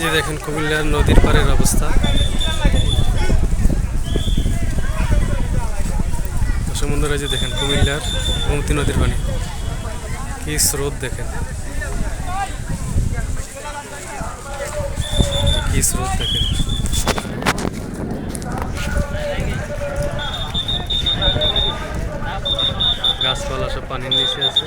এই যে দেখেন কুমিল্লার নদীর পাড়ের অবস্থা। এই যে দেখেন কুমিল্লার গোমতী নদীর পানি। কি স্রোত দেখেন। কি স্রোত দেখেন। গাছপালা সব পানির নিচে আছে।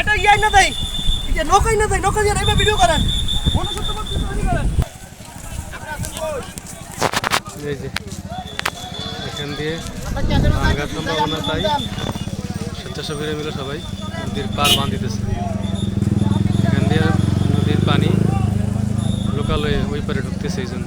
এটা ইয়াই না দেয়। যে নৌকাই না দেয়, নৌকা দিয়ে এবার ভিডিও করেন। এখান দিয়ে ভাঙার সম্ভাবনা স্বেচ্ছাসেবীরা মিলে সবাই নদীর পার বাঁধিতেছে এখান দিয়ে নদীর পানি লোকালয়ে ওই পারে ঢুকতেছে এই জন্য।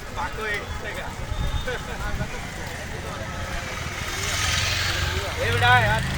এই বেটা